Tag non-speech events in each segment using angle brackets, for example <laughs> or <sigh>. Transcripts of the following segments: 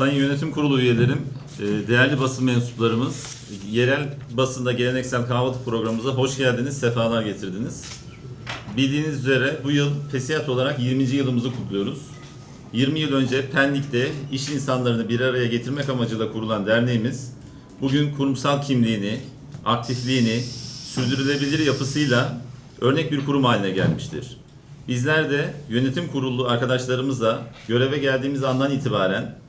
Sayın Yönetim Kurulu üyelerim, e, değerli basın mensuplarımız, yerel basında geleneksel kahvaltı programımıza hoş geldiniz, sefalar getirdiniz. Bildiğiniz üzere bu yıl PESİAD olarak 20. yılımızı kutluyoruz. 20 yıl önce Pendik'te iş insanlarını bir araya getirmek amacıyla kurulan derneğimiz, bugün kurumsal kimliğini, aktifliğini, sürdürülebilir yapısıyla örnek bir kurum haline gelmiştir. Bizler de yönetim kurulu arkadaşlarımızla göreve geldiğimiz andan itibaren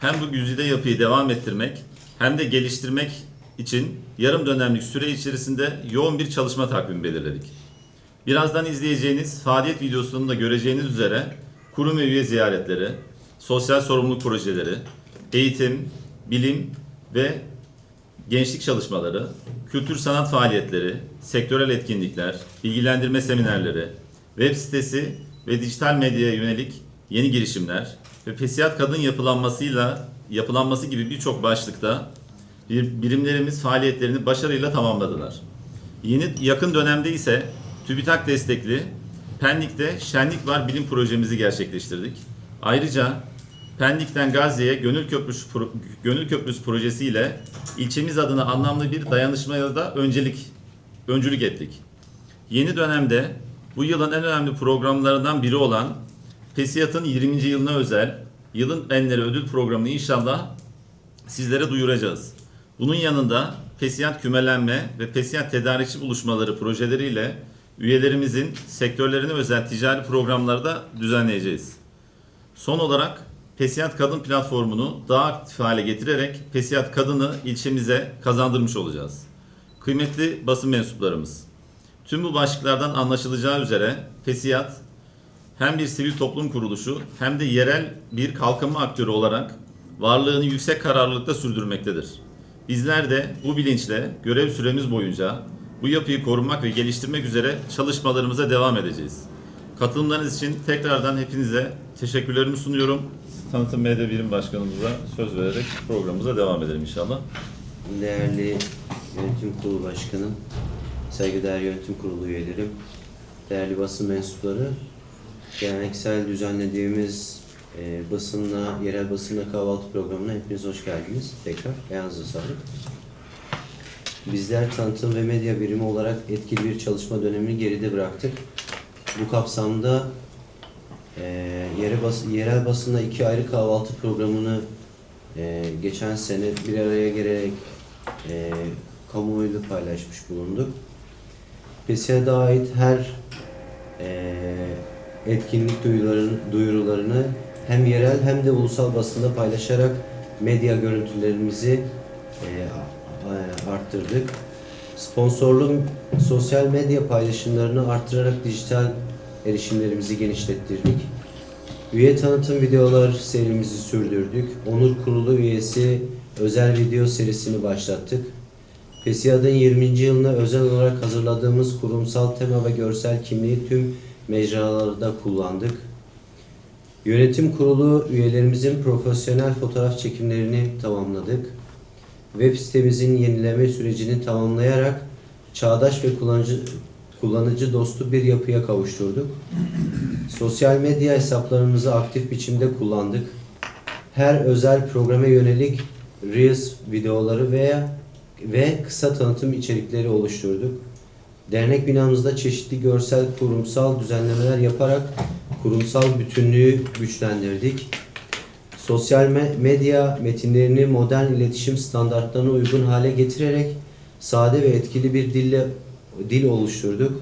hem bu güzide yapıyı devam ettirmek hem de geliştirmek için yarım dönemlik süre içerisinde yoğun bir çalışma takvimi belirledik. Birazdan izleyeceğiniz faaliyet videosunu da göreceğiniz üzere kurum ve üye ziyaretleri, sosyal sorumluluk projeleri, eğitim, bilim ve gençlik çalışmaları, kültür sanat faaliyetleri, sektörel etkinlikler, bilgilendirme seminerleri, web sitesi ve dijital medyaya yönelik yeni girişimler ve pesiyat kadın yapılanmasıyla yapılanması gibi birçok başlıkta bir- birimlerimiz faaliyetlerini başarıyla tamamladılar. Yeni yakın dönemde ise TÜBİTAK destekli Pendik'te Şenlik Var bilim projemizi gerçekleştirdik. Ayrıca Pendik'ten Gazze'ye Gönül Köprüsü, Gönül Köprüsü projesiyle ilçemiz adına anlamlı bir dayanışmaya da öncelik öncülük ettik. Yeni dönemde bu yılın en önemli programlarından biri olan PESİAD'ın 20. yılına özel Yılın Enleri Ödül Programı'nı inşallah sizlere duyuracağız. Bunun yanında PESİAD kümelenme ve PESİAD tedarikçi buluşmaları projeleriyle üyelerimizin sektörlerine özel ticari programları da düzenleyeceğiz. Son olarak PESİAD Kadın platformunu daha aktif hale getirerek PESİAD Kadın'ı ilçemize kazandırmış olacağız. Kıymetli basın mensuplarımız, tüm bu başlıklardan anlaşılacağı üzere PESİAD hem bir sivil toplum kuruluşu hem de yerel bir kalkınma aktörü olarak varlığını yüksek kararlılıkla sürdürmektedir. Bizler de bu bilinçle görev süremiz boyunca bu yapıyı korumak ve geliştirmek üzere çalışmalarımıza devam edeceğiz. Katılımlarınız için tekrardan hepinize teşekkürlerimi sunuyorum. Tanıtım Medya Birim Başkanımıza söz vererek programımıza devam edelim inşallah. Değerli Yönetim Kurulu Başkanım, saygıdeğer Yönetim Kurulu üyelerim, değerli basın mensupları, geleneksel düzenlediğimiz e, basınla, yerel basınla kahvaltı programına hepiniz hoş geldiniz. Tekrar ayağınıza sağlık. Bizler tanıtım ve medya birimi olarak etkili bir çalışma dönemini geride bıraktık. Bu kapsamda e, yere bas, yerel basında iki ayrı kahvaltı programını e, geçen sene bir araya gelerek e, kamuoyuyla paylaşmış bulunduk. PESİAD'a ait her e, etkinlik duyurularını, hem yerel hem de ulusal basında paylaşarak medya görüntülerimizi e, a- arttırdık. Sponsorlu sosyal medya paylaşımlarını arttırarak dijital erişimlerimizi genişlettirdik. Üye tanıtım videolar serimizi sürdürdük. Onur Kurulu üyesi özel video serisini başlattık. PESİAD'ın 20. yılına özel olarak hazırladığımız kurumsal tema ve görsel kimliği tüm mecralarda kullandık. Yönetim kurulu üyelerimizin profesyonel fotoğraf çekimlerini tamamladık. Web sitemizin yenileme sürecini tamamlayarak çağdaş ve kullanıcı kullanıcı dostu bir yapıya kavuşturduk. Sosyal medya hesaplarımızı aktif biçimde kullandık. Her özel programa yönelik Reels videoları veya ve kısa tanıtım içerikleri oluşturduk. Dernek binamızda çeşitli görsel kurumsal düzenlemeler yaparak kurumsal bütünlüğü güçlendirdik. Sosyal me- medya metinlerini modern iletişim standartlarına uygun hale getirerek sade ve etkili bir dille dil oluşturduk.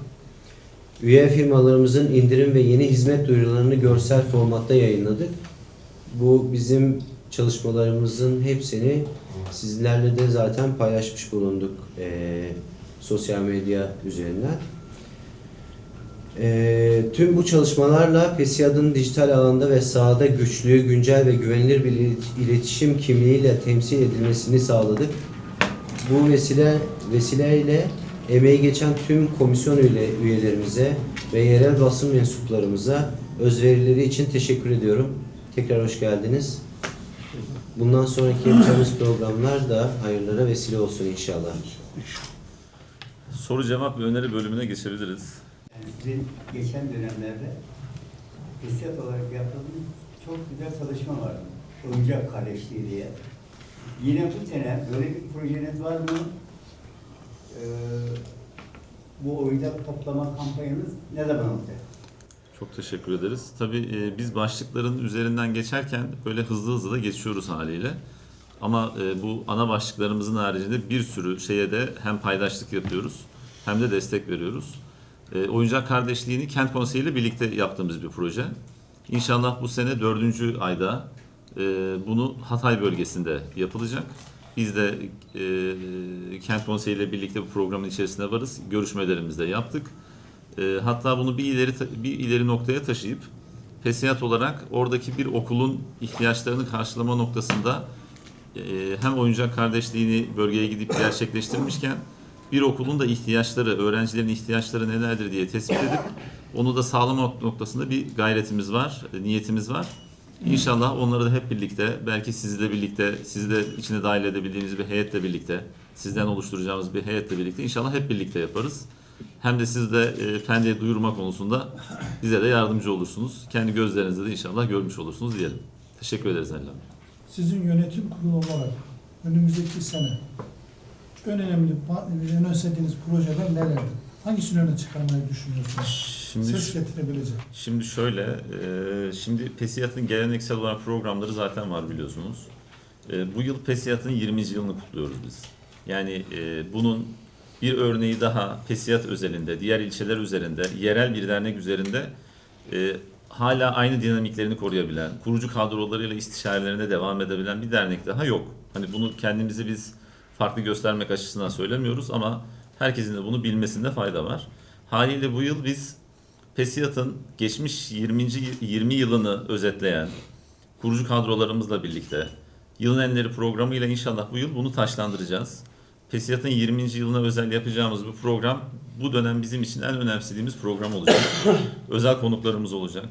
Üye firmalarımızın indirim ve yeni hizmet duyurularını görsel formatta yayınladık. Bu bizim çalışmalarımızın hepsini sizlerle de zaten paylaşmış bulunduk eee, sosyal medya üzerinden. Eee, tüm bu çalışmalarla PESİAD'ın dijital alanda ve sahada güçlü, güncel ve güvenilir bir ilet- iletişim kimliğiyle temsil edilmesini sağladık. Bu vesile vesileyle emeği geçen tüm komisyon üye, üyelerimize ve yerel basın mensuplarımıza özverileri için teşekkür ediyorum. Tekrar hoş geldiniz. Bundan sonraki yapacağımız programlar da hayırlara vesile olsun inşallah. Soru cevap ve öneri bölümüne geçebiliriz. Bizim geçen dönemlerde hissiyat olarak yaptığımız çok güzel çalışma vardı. oyuncak kardeşliği diye. Yine bu sene böyle bir projeniz var mı? Ee, bu oyuncak toplama kampanyanız ne zaman olacak? Çok teşekkür ederiz. Tabii e, biz başlıkların üzerinden geçerken böyle hızlı hızlı da geçiyoruz haliyle. Ama e, bu ana başlıklarımızın haricinde bir sürü şeye de hem paydaşlık yapıyoruz hem de destek veriyoruz. E, Oyuncak Kardeşliği'ni Kent Konseyi ile birlikte yaptığımız bir proje. İnşallah bu sene dördüncü ayda e, bunu Hatay bölgesinde yapılacak. Biz de e, Kent Konseyi ile birlikte bu programın içerisinde varız. Görüşmelerimizi de yaptık. E, hatta bunu bir ileri bir ileri noktaya taşıyıp pesiyat olarak oradaki bir okulun ihtiyaçlarını karşılama noktasında e, hem oyuncak kardeşliğini bölgeye gidip gerçekleştirmişken bir okulun da ihtiyaçları, öğrencilerin ihtiyaçları nelerdir diye tespit edip onu da sağlama noktasında bir gayretimiz var, niyetimiz var. İnşallah onları da hep birlikte, belki sizle birlikte, sizi de içine dahil edebildiğimiz bir heyetle birlikte, sizden oluşturacağımız bir heyetle birlikte inşallah hep birlikte yaparız. Hem de siz de e, Pendik'e duyurma konusunda bize de yardımcı olursunuz. Kendi gözlerinizle de inşallah görmüş olursunuz diyelim. Teşekkür ederiz Halil. Sizin yönetim kurulu olarak önümüzdeki sene en önemli, pa- önemsediğiniz projeler nelerdir? Hangisini öne çıkarmayı düşünüyorsunuz? Şimdi Ses getirebilecek. Şimdi şöyle, e, şimdi PESİAD'ın geleneksel olarak programları zaten var biliyorsunuz. E, bu yıl PESİAD'ın 20. yılını kutluyoruz biz. Yani e, bunun bir örneği daha PESİAD özelinde, diğer ilçeler üzerinde, yerel bir dernek üzerinde e, hala aynı dinamiklerini koruyabilen, kurucu kadrolarıyla istişarelerine devam edebilen bir dernek daha yok. Hani bunu kendimizi biz farklı göstermek açısından söylemiyoruz ama herkesin de bunu bilmesinde fayda var. Haliyle bu yıl biz PESİAD'ın geçmiş 20. y- 20 yılını özetleyen kurucu kadrolarımızla birlikte Yılın Enleri programıyla inşallah bu yıl bunu taşlandıracağız. PESİAD'ın 20. yılına özel yapacağımız bu program bu dönem bizim için en önemsediğimiz program olacak. <coughs> özel konuklarımız olacak.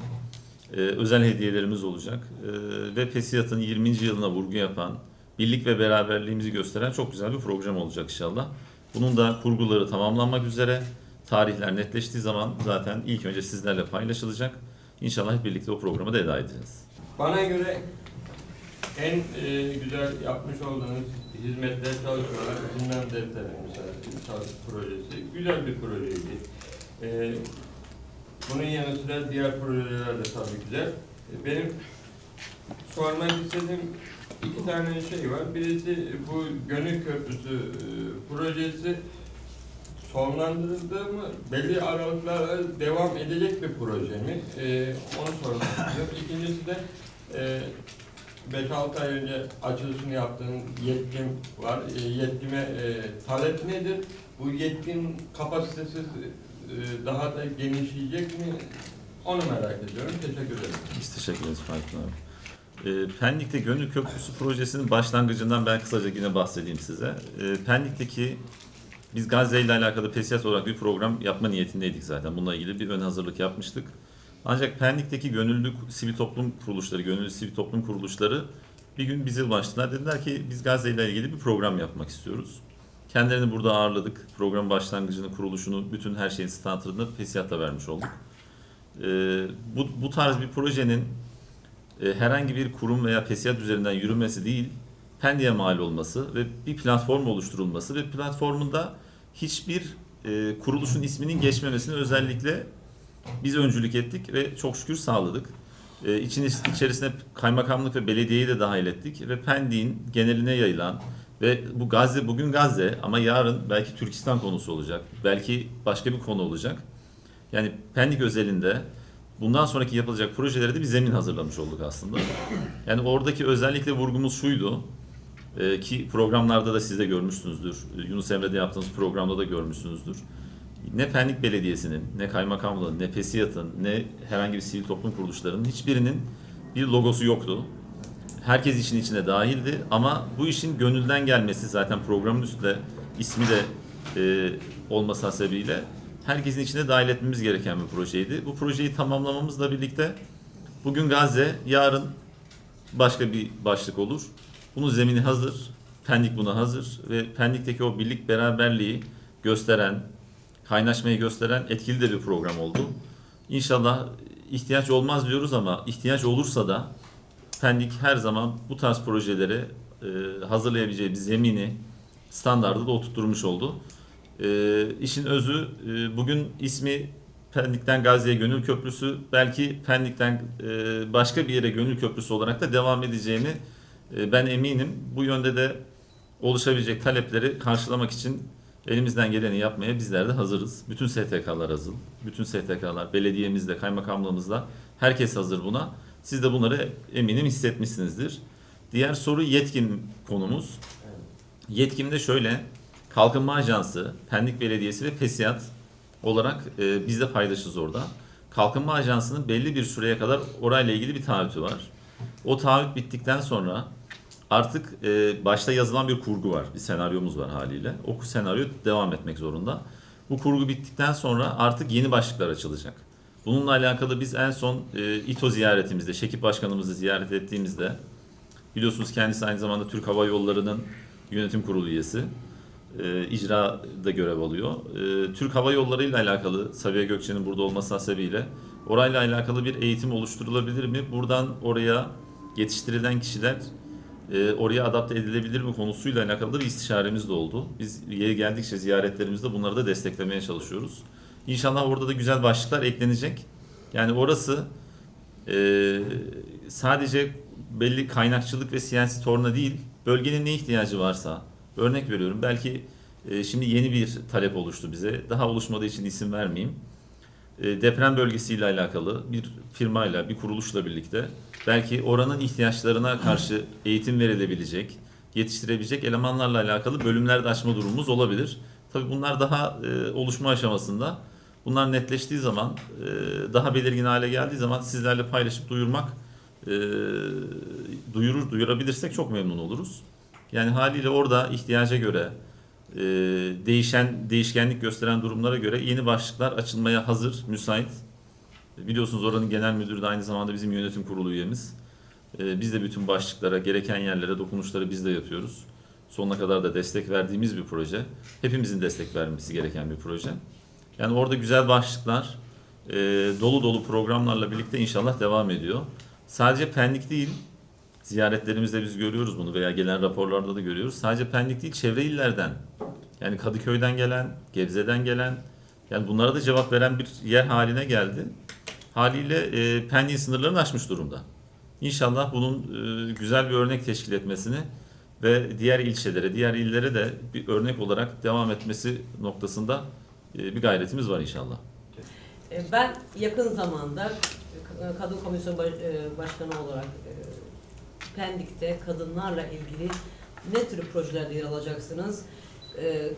Ee, özel hediyelerimiz olacak. Ee, ve PESİAD'ın 20. yılına vurgu yapan, birlik ve beraberliğimizi gösteren çok güzel bir program olacak inşallah. Bunun da kurguları tamamlanmak üzere. Tarihler netleştiği zaman zaten ilk önce sizlerle paylaşılacak. İnşallah hep birlikte o programı da eda edeceğiz. Bana göre en e, güzel yapmış olduğunuz hizmetler çalışmalar gündem defteri mesela projesi. Güzel bir projeydi. E, bunun yanı sıra diğer projeler de tabii güzel. E, benim sormak istediğim iki tane şey var. Birisi bu Gönül Köprüsü e, projesi sonlandırıldı mı? Belli aralıklarla devam edecek bir proje mi? E, onu sormak istiyorum. İkincisi de e, 5-6 ay önce açılışını yaptığın yetkim var. E, yetkime e, talep nedir? Bu yetkin kapasitesi e, daha da genişleyecek mi? Onu merak ediyorum. Teşekkür ederim. Biz teşekkür ederiz Fatih abi. Ee, Pendik'te Gönül Köprüsü projesinin başlangıcından ben kısaca yine bahsedeyim size. Ee, Pendik'teki biz Gazze ile alakalı PESİAD olarak bir program yapma niyetindeydik zaten. Bununla ilgili bir ön hazırlık yapmıştık. Ancak Pendik'teki gönüllü sivil toplum kuruluşları, gönüllü sivil toplum kuruluşları bir gün bize ulaştılar. Dediler ki biz Gazze ile ilgili bir program yapmak istiyoruz. Kendilerini burada ağırladık. Program başlangıcını, kuruluşunu, bütün her şeyin standartını PESİAD'la vermiş olduk. Ee, bu, bu tarz bir projenin e, herhangi bir kurum veya pesiyat üzerinden yürümesi değil, Pendik'e mal olması ve bir platform oluşturulması ve platformunda hiçbir e, kuruluşun isminin geçmemesini özellikle biz öncülük ettik ve çok şükür sağladık. E, içerisine kaymakamlık ve belediyeyi de dahil ettik ve Pendik'in geneline yayılan ve bu Gazze bugün Gazze ama yarın belki Türkistan konusu olacak. Belki başka bir konu olacak. Yani Pendik özelinde bundan sonraki yapılacak projelere de bir zemin hazırlamış olduk aslında. Yani oradaki özellikle vurgumuz şuydu e, ki programlarda da siz de görmüşsünüzdür. Yunus Emre'de yaptığımız programda da görmüşsünüzdür. Ne Pendik Belediyesi'nin, ne Kaymakamlığın, ne PESİAD'ın, ne herhangi bir sivil toplum kuruluşlarının hiçbirinin bir logosu yoktu. Herkes işin içine dahildi ama bu işin gönülden gelmesi zaten programın üstünde ismi de e, olması hasebiyle herkesin içine dahil etmemiz gereken bir projeydi. Bu projeyi tamamlamamızla birlikte bugün Gazze, yarın başka bir başlık olur. Bunun zemini hazır. Pendik buna hazır ve Pendik'teki o birlik beraberliği gösteren, kaynaşmayı gösteren etkili de bir program oldu. İnşallah ihtiyaç olmaz diyoruz ama ihtiyaç olursa da Pendik her zaman bu tarz projeleri e, hazırlayabileceği bir zemini, standardı da oturtturmuş oldu. E, işin özü e, bugün ismi Pendik'ten Gazi'ye Gönül Köprüsü belki Pendik'ten e, başka bir yere Gönül Köprüsü olarak da devam edeceğini e, ben eminim. Bu yönde de oluşabilecek talepleri karşılamak için elimizden geleni yapmaya bizler de hazırız. Bütün STK'lar hazır. Bütün STK'lar, belediyemizde, kaymakamlığımızda herkes hazır buna. Siz de bunları eminim hissetmişsinizdir. Diğer soru yetkin konumuz. Yetkim de şöyle. Kalkınma Ajansı, Pendik Belediyesi ve PESİAD olarak e, biz de paydaşız orada. Kalkınma Ajansı'nın belli bir süreye kadar orayla ilgili bir taahhütü var. O taahhüt bittikten sonra artık e, başta yazılan bir kurgu var. Bir senaryomuz var haliyle. O senaryo devam etmek zorunda. Bu kurgu bittikten sonra artık yeni başlıklar açılacak. Bununla alakalı biz en son e, İTO ziyaretimizde, Şekip Başkanımızı ziyaret ettiğimizde biliyorsunuz kendisi aynı zamanda Türk Hava Yolları'nın yönetim kurulu üyesi. E, icrada görev alıyor. E, Türk Hava Yolları ile alakalı Sabiha Gökçen'in burada olması hasebiyle orayla alakalı bir eğitim oluşturulabilir mi? Buradan oraya yetiştirilen kişiler e, oraya adapte edilebilir mi konusuyla alakalı da bir istişaremiz de oldu. Biz yeri geldikçe ziyaretlerimizde bunları da desteklemeye çalışıyoruz. İnşallah orada da güzel başlıklar eklenecek. Yani orası e, sadece belli kaynakçılık ve siyasi torna değil, bölgenin ne ihtiyacı varsa, örnek veriyorum belki e, şimdi yeni bir talep oluştu bize. Daha oluşmadığı için isim vermeyeyim. E, deprem bölgesiyle alakalı bir firmayla, bir kuruluşla birlikte belki oranın ihtiyaçlarına karşı eğitim verilebilecek, yetiştirebilecek elemanlarla alakalı bölümler açma durumumuz olabilir. Tabii bunlar daha e, oluşma aşamasında. Bunlar netleştiği zaman, e, daha belirgin hale geldiği zaman sizlerle paylaşıp duyurmak, e, duyurur, duyurabilirsek çok memnun oluruz. Yani haliyle orada ihtiyaca göre, e, değişen, değişkenlik gösteren durumlara göre yeni başlıklar açılmaya hazır, müsait. Biliyorsunuz oranın genel müdürü de aynı zamanda bizim yönetim kurulu üyemiz. E, biz de bütün başlıklara, gereken yerlere dokunuşları biz de yapıyoruz. Sonuna kadar da destek verdiğimiz bir proje. Hepimizin destek vermesi gereken bir proje. Yani orada güzel başlıklar, e, dolu dolu programlarla birlikte inşallah devam ediyor. Sadece Pendik değil, ziyaretlerimizde biz görüyoruz bunu veya gelen raporlarda da görüyoruz. Sadece Pendik değil, çevre illerden, yani Kadıköy'den gelen, Gebze'den gelen, yani bunlara da cevap veren bir yer haline geldi. Haliyle e, Pendik'in sınırlarını aşmış durumda. İnşallah bunun e, güzel bir örnek teşkil etmesini ve diğer ilçelere, diğer illere de bir örnek olarak devam etmesi noktasında e, bir gayretimiz var inşallah. E, Ben yakın zamanda Kadın Komisyonu e, Başkanı olarak e, Pendik'te kadınlarla ilgili ne tür projelerde yer alacaksınız? E,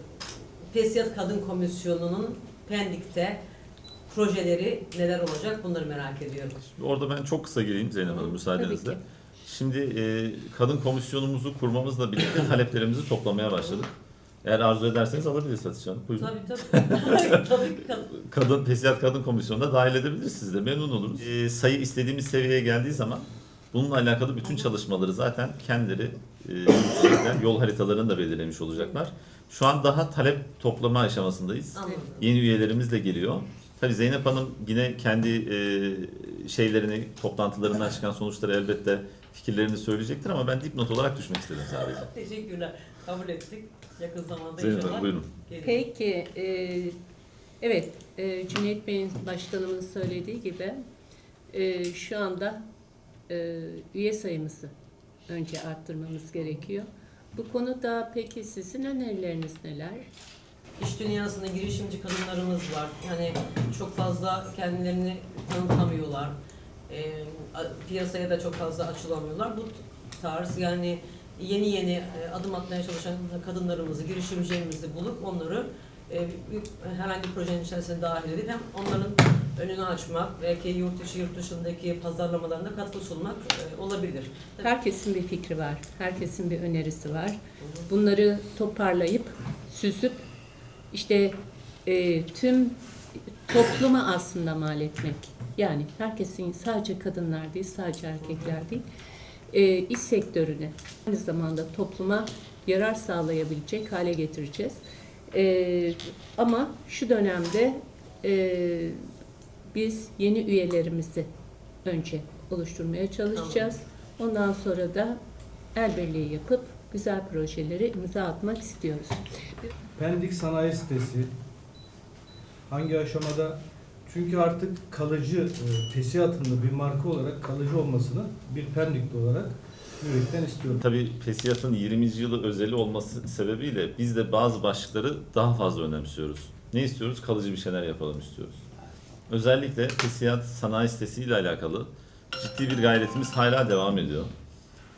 Pesiyat Kadın Komisyonu'nun Pendik'te projeleri neler olacak bunları merak ediyorum. Orada ben çok kısa gireyim Zeynep Hanım müsaadenizle. Şimdi e, kadın komisyonumuzu kurmamızla birlikte <coughs> taleplerimizi toplamaya başladık. Eğer arzu ederseniz alabiliriz Hatice Hanım. Buyurun. Tabii tabii. <laughs> tabii kadın. Kadın, Pesiyat Kadın Komisyonu'na dahil edebiliriz siz de memnun oluruz. E, sayı istediğimiz seviyeye geldiği zaman bununla alakalı bütün çalışmaları zaten kendileri e. Yol haritalarını da belirlemiş olacaklar. Şu an daha talep toplama aşamasındayız. Anladım. Yeni üyelerimiz de geliyor. Tabii Zeynep Hanım yine kendi e, şeylerini, toplantılarından çıkan sonuçları elbette fikirlerini söyleyecektir ama ben dipnot olarak düşmek istedim sadece. <laughs> Teşekkürler. Kabul ettik. Yakın zamanda Zeynep inşallah. Hanım buyurun. Peki, e, evet e, Cüneyt Bey'in başkanımın söylediği gibi e, şu anda e, üye sayımızı önce arttırmamız gerekiyor. Bu konuda peki sizin önerileriniz neler? İş dünyasında girişimci kadınlarımız var. Yani çok fazla kendilerini tanıtamıyorlar. A- piyasaya da çok fazla açılamıyorlar. Bu tarz yani yeni yeni e, adım atmaya çalışan kadınlarımızı, girişimcilerimizi bulup onları e, herhangi bir projenin içerisine dahil edip hem onların önünü açmak, belki yurt dışı yurt dışındaki pazarlamalarına katkı sunmak e, olabilir. Herkesin bir fikri var, herkesin bir önerisi var. Bunları toparlayıp, süzüp işte e, tüm topluma aslında mal etmek. Yani herkesin sadece kadınlar değil, sadece erkekler değil, e, iş sektörünü aynı zamanda topluma yarar sağlayabilecek hale getireceğiz. E, ama şu dönemde e, biz yeni üyelerimizi önce oluşturmaya çalışacağız. Ondan sonra da el birliği yapıp güzel projelere imza atmak istiyoruz. Pendik Sanayi Sitesi hangi aşamada? Çünkü artık kalıcı e, pesiyatında bir marka olarak kalıcı olmasını bir Pendikli olarak yürekten istiyorum. Tabii Pesiyat'ın 20. yılı özeli olması sebebiyle biz de bazı başlıkları daha fazla önemsiyoruz. Ne istiyoruz? Kalıcı bir şeyler yapalım istiyoruz. Özellikle Pesiyat sanayi sitesi ile alakalı ciddi bir gayretimiz hala devam ediyor.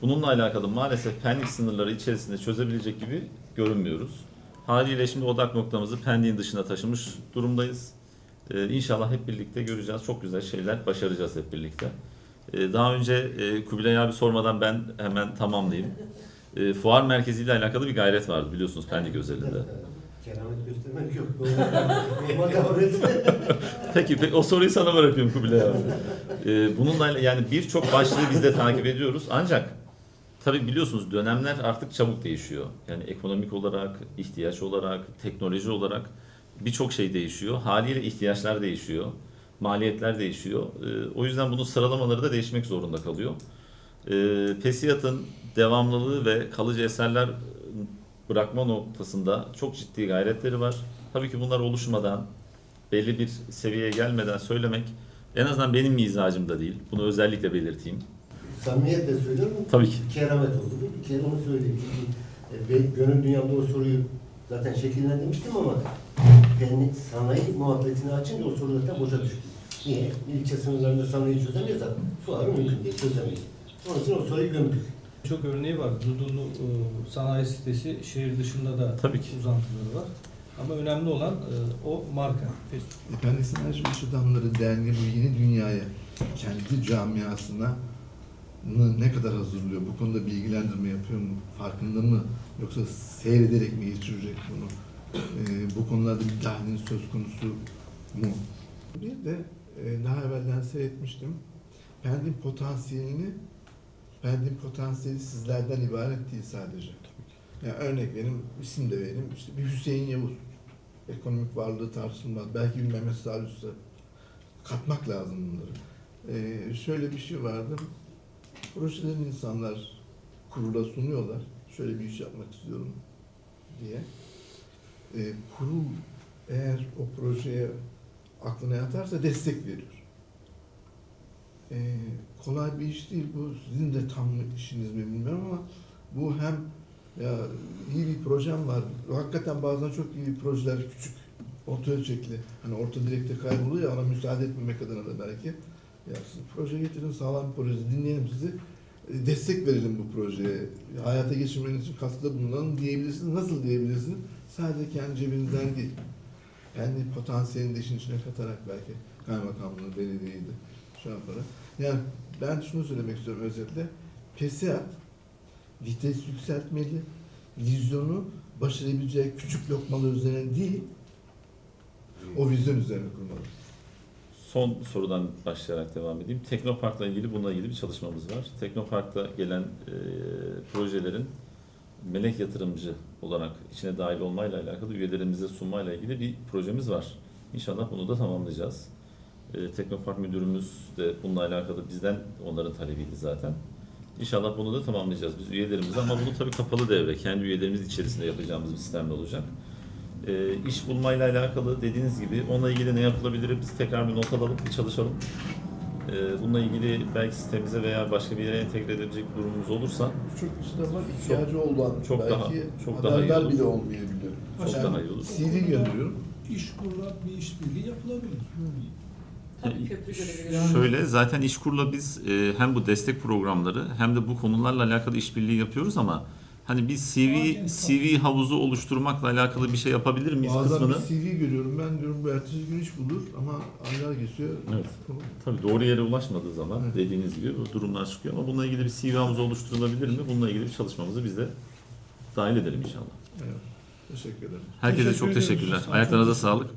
Bununla alakalı maalesef Pendik sınırları içerisinde çözebilecek gibi görünmüyoruz. Haliyle şimdi odak noktamızı Pendik'in dışına taşımış durumdayız. Ee, inşallah hep birlikte göreceğiz. Çok güzel şeyler başaracağız hep birlikte. Ee, daha önce e, Kubilay abi sormadan ben hemen tamamlayayım. E, fuar merkeziyle alakalı bir gayret vardı biliyorsunuz Pendik özelinde. Göstermek yok. <laughs> Peki, peki o soruyu sana bırakıyorum Kubilay abi. Ee, bununla yani birçok başlığı biz de takip ediyoruz. Ancak tabii biliyorsunuz dönemler artık çabuk değişiyor. Yani ekonomik olarak, ihtiyaç olarak, teknoloji olarak birçok şey değişiyor. Haliyle ihtiyaçlar değişiyor. Maliyetler değişiyor. Ee, o yüzden bunun sıralamaları da değişmek zorunda kalıyor. Ee, Pesiyat'ın devamlılığı ve kalıcı eserler bırakma noktasında çok ciddi gayretleri var. Tabii ki bunlar oluşmadan, belli bir seviyeye gelmeden söylemek en azından benim mizacımda değil. Bunu özellikle belirteyim. Samimiyetle söylüyorum. Tabii ki. Keramet oldu. Bir kere onu söyleyeyim. Çünkü e, gönül dünyamda o soruyu zaten şekillendirmiştim ama kendi sanayi muhabbetini açınca o soru zaten boşa düştü. Niye? İlçe sınırlarında sanayi çözemiyorsak fuarı mümkün değil, çözemeyiz. Onun için o soruyu gömdük. Çok örneği var. Dudullu e, Sanayi Sitesi şehir dışında da Tabii ki. uzantıları var. Ama önemli olan e, o marka. Efendi Sanayici İş Adamları Derneği bu yeni dünyaya, kendi camiasına ne- ne kadar hazırlıyor? Bu konuda bilgilendirme yapıyor mu? Farkında mı? Yoksa seyrederek mi geçirecek bunu? Ee, bu konularda bir dahlinin söz konusu mu? Bir de e, daha evvelden seyretmiştim. Pendik'in potansiyelini, Pendik'in potansiyeli sizlerden ibaret değil sadece. Yani örnek vereyim, isim de vereyim. İşte bir Hüseyin Yavuz. Ekonomik varlığı tartışılmaz. Belki bir Mehmet Salih Usta. Katmak lazım bunları. Ee, şöyle bir şey vardı. Projelerin insanlar kurula sunuyorlar. Şöyle bir iş yapmak istiyorum diye. Ee, kurul eğer o projeye aklına yatarsa destek veriyor. Ee, kolay bir iş değil bu. Sizin de tam işiniz mi bilmiyorum ama bu hem ya iyi bir projem var. Hakikaten bazen çok iyi projeler küçük, orta ölçekli. Hani orta direkte kayboluyor ya ona müsaade etmemek adına da belki. Ya siz proje getirin sağlam bir proje dinleyelim sizi. E, Destek verelim bu projeye. Hayata geçirmeniz için katkıda bulunalım diyebilirsiniz. Nasıl diyebilirsiniz? Sadece kendi cebinizden değil. Kendi potansiyelini de işin içine katarak belki kaymakamlığı, belediyeyi de şu yaparak. Yani ben şunu söylemek istiyorum özetle. PESİAD vites yükseltmeli, vizyonu başarabileceği küçük lokmalar üzerine değil, o vizyon üzerine kurmalı. Son sorudan başlayarak devam edeyim. Teknopark'la ilgili bununla ilgili bir çalışmamız var. Teknopark'ta gelen e, projelerin melek yatırımcı olarak içine dahil olmayla alakalı üyelerimize sunmayla ilgili bir projemiz var. İnşallah bunu da tamamlayacağız. E, Teknopark müdürümüz de bununla alakalı bizden onların talebiydi zaten. İnşallah bunu da tamamlayacağız biz üyelerimize ama bunu tabii kapalı devre, kendi üyelerimiz içerisinde yapacağımız bir sistemle olacak. E, iş bulmayla alakalı dediğiniz gibi onunla ilgili ne yapılabilir biz tekrar bir not alalım, bir çalışalım. E, bununla ilgili belki sitemize veya başka bir yere entegre edebilecek bir durumumuz olursa de var, ihtiyacı olan çok belki daha- çok daha iyi haberdar olur. bile olmayabilir. çok Yani daha iyi olur. CD gönderiyorum. İş kurula bir işbirliği yapılabilir. Tabii köprü görevi Yani- Şöyle zaten İşkur'la biz e, hem bu destek programları hem de bu konularla alakalı işbirliği yapıyoruz ama hani bir CV CV havuzu oluşturmakla alakalı bir şey yapabilir miyiz Bazen kısmını? bir CV görüyorum, ben diyorum bu ertesi gün iş bulur ama aylar geçiyor. Evet. Tabii doğru yere ulaşmadığı zaman Evet. dediğiniz gibi bu durumlar çıkıyor ama bununla ilgili bir CV havuzu oluşturulabilir mi? Bununla ilgili bir çalışmamızı biz de dahil edelim inşallah. Evet. Teşekkür ederim. Herkese Teşekkür çok ediyoruz. teşekkürler. Ayaklarınıza sağlık.